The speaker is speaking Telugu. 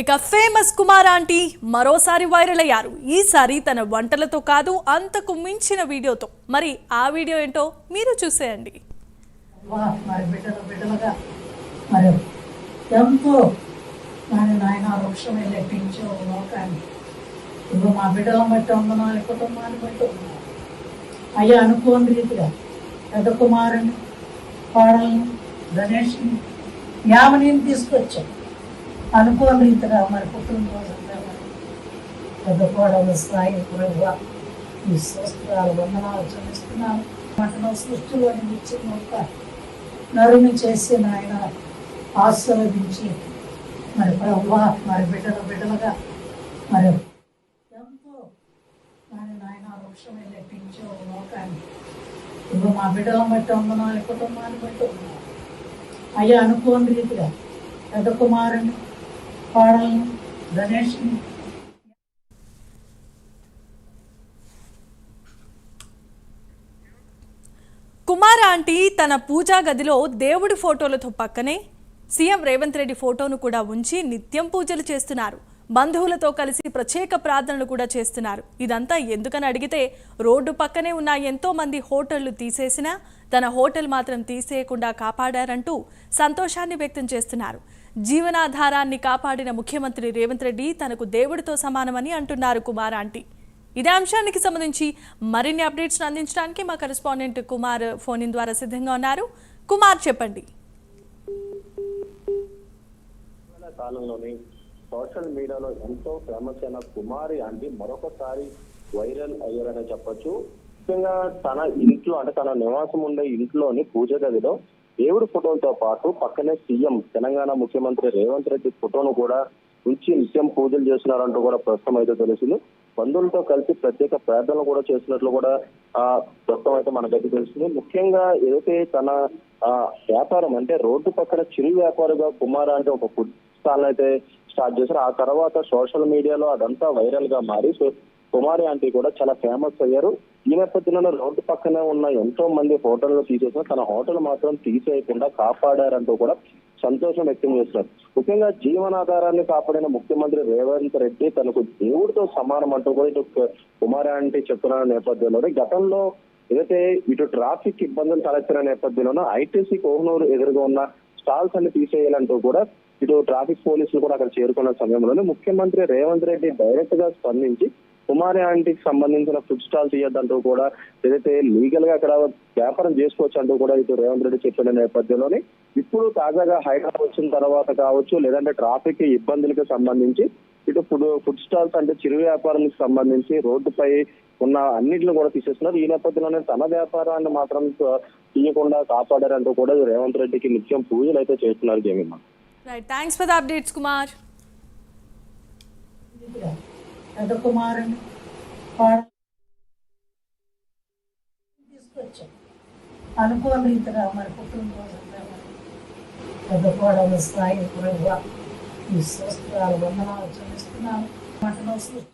ఇక ఫేమస్ కుమార్ ఆంటీ మరోసారి వైరల్ అయ్యారు. ఈసారి తన వంటలతో కాదు అంతకు మించిన వీడియోతో. మరి ఆ వీడియో ఏంటో మీరు చూసేయండి. మరి నాయన వృక్షమే లోకాన్ని. ఇప్పుడు మా బిడ్డలను బట్టి వందనాలు కుటుంబాన్ని బట్టి అయ్యా అనుకోని రీతిగా పెద్ద కుమారుని కోడల్ని గణేష్ని యామని తీసుకొచ్చాను అనుకోని మన మరి పెద్ద కోడలు స్థాయి ప్రభువ ఈ స్వస్థాలు వందనాలు చెల్లిస్తున్నాను. మటన సృష్టిలో ఇచ్చిన ఒక నరుని చేసి నాయన ఆశీర్వదించి మరి ప్రభు మరి బిడ్డలు బిడ్డలుగా మరి ఎంతో దాని నాయన వృక్షమే లెక్కించో లోకాన్ని. ఇప్పుడు మా బిడ్డలను బట్టి వందనాలు కుటుంబాన్ని బట్టి వందనాలు. అయ్యా అనుకోని రీతిగా పెద్ద కుమారుని కోడల్ని గణేష్ని కుమార్ ఆంటీ తన పూజా గదిలో దేవుడి ఫోటోలతో పక్కనే సీఎం రేవంత్ రెడ్డి ఫోటోను కూడా ఉంచి నిత్యం పూజలు చేస్తున్నారు. బంధువులతో కలిసి ప్రత్యేక ప్రార్థనలు కూడా చేస్తున్నారు. ఇదంతా ఎందుకని అడిగితే రోడ్డు పక్కనే ఉన్న ఎంతో మంది హోటళ్ళు తీసేసినా తన హోటల్ మాత్రం తీసేయకుండా కాపాడారంటూ సంతోషాన్ని వ్యక్తం చేస్తున్నారు. జీవనాధారాన్ని కాపాడిన ముఖ్యమంత్రి రేవంత్ రెడ్డి తనకు దేవుడితో సమానమని అంటున్నారు కుమార్ ఆంటీ. ఇదే అంశానికి సంబంధించి మరిన్ని అప్డేట్స్ అందించడానికి మా కరెస్పాండెంట్ కుమార్ ఫోన్ ఇన్ ద్వారా సిద్ధంగా ఉన్నారు. కుమార్ చెప్పండి. కాలంలోనే సోషల్ మీడియాలో ఎంతో ఫేమస్ అయిన కుమారి అంటే మరొకసారి వైరల్ అయ్యారనే చెప్పొచ్చు. ముఖ్యంగా తన ఇంట్లో అంటే తన నివాసం ఉండే ఇంట్లోని పూజ గదిలో దేవుడి ఫోటోలతో పాటు పక్కనే సీఎం తెలంగాణ ముఖ్యమంత్రి రేవంత్ రెడ్డి ఫోటోను కూడా ఉంచి నిత్యం పూజలు చేస్తున్నారంటూ కూడా ప్రస్తుతం అయితే తెలిసింది. బంధువులతో కలిసి ప్రత్యేక ప్రార్థనలు కూడా చేసినట్లు కూడా ఆ ప్రస్తుతం అయితే మనకైతే తెలుస్తుంది. ముఖ్యంగా ఏదైతే తన ఆ వ్యాపారం అంటే రోడ్డు పక్కన చిరు వ్యాపారిగా కుమార్ అంటే ఒక ఫుడ్ స్టాల్ అయితే స్టార్ట్ చేశారు. ఆ తర్వాత సోషల్ మీడియాలో అదంతా వైరల్గా మారి సో కుమారి ఆంటీ కూడా చాలా ఫేమస్ అయ్యారు. ఈ నేపథ్యంలో రోడ్డు పక్కనే ఉన్న ఎంతో మంది హోటళ్ళు తీసేసిన తన హోటల్ మాత్రం తీసేయకుండా కాపాడారంటూ కూడా సంతోషం వ్యక్తం చేస్తున్నారు. ముఖ్యంగా జీవనాధారాన్ని కాపాడిన ముఖ్యమంత్రి రేవంత్ రెడ్డి తనకు దేవుడితో సమానం అంటూ కూడా ఇటు కుమారి ఆంటీ చెప్తున్న నేపథ్యంలో గతంలో ఏదైతే ఇటు ట్రాఫిక్ ఇబ్బందులు తలెత్తిన నేపథ్యంలోనూ ఐటీసీ కోహనూరు ఎదురుగా ఉన్న స్టాల్స్ అన్ని తీసేయాలంటూ కూడా ఇటు ట్రాఫిక్ పోలీసులు కూడా అక్కడ చేరుకున్న సమయంలోనే ముఖ్యమంత్రి రేవంత్ రెడ్డి డైరెక్ట్గా స్పందించి కుమారి ఆంటీకి సంబంధించిన ఫుడ్ స్టాల్ తీయద్దంటూ కూడా ఏదైతే లీగల్గా అక్కడ వ్యాపారం చేసుకోవచ్చు అంటూ కూడా ఇటు రేవంత్ రెడ్డి చెప్పిన నేపథ్యంలోనే ఇప్పుడు తాజాగా హైదరాబాద్ వచ్చిన తర్వాత కావచ్చు లేదంటే ట్రాఫిక్ ఇబ్బందులకు సంబంధించి ఇటు ఫుడ్ ఫుడ్ స్టాల్స్ అంటే చిరు వ్యాపారానికి సంబంధించి రోడ్డుపై ఉన్న అన్నింటిని కూడా తీసేస్తున్నారు. ఈ నేపథ్యంలోనే తన వ్యాపారాన్ని మాత్రం తీయకుండా కాపాడారంటూ కూడా రేవంత్ రెడ్డికి నిత్యం పూజలు అయితే చేస్తున్నారు Jemima right thanks for the updates Kumar రీతిగా పెద్ద కుమారుని కోడల్ని తీసుకొచ్చాం అనుకోని రీతిగా మరి కుటుంబంగా మరి పెద్ద కోడలు స్థాయి ప్రభువ ఈ స్వస్థాలు వందనాలు చెల్లిస్తున్నాను మటన సృష్టి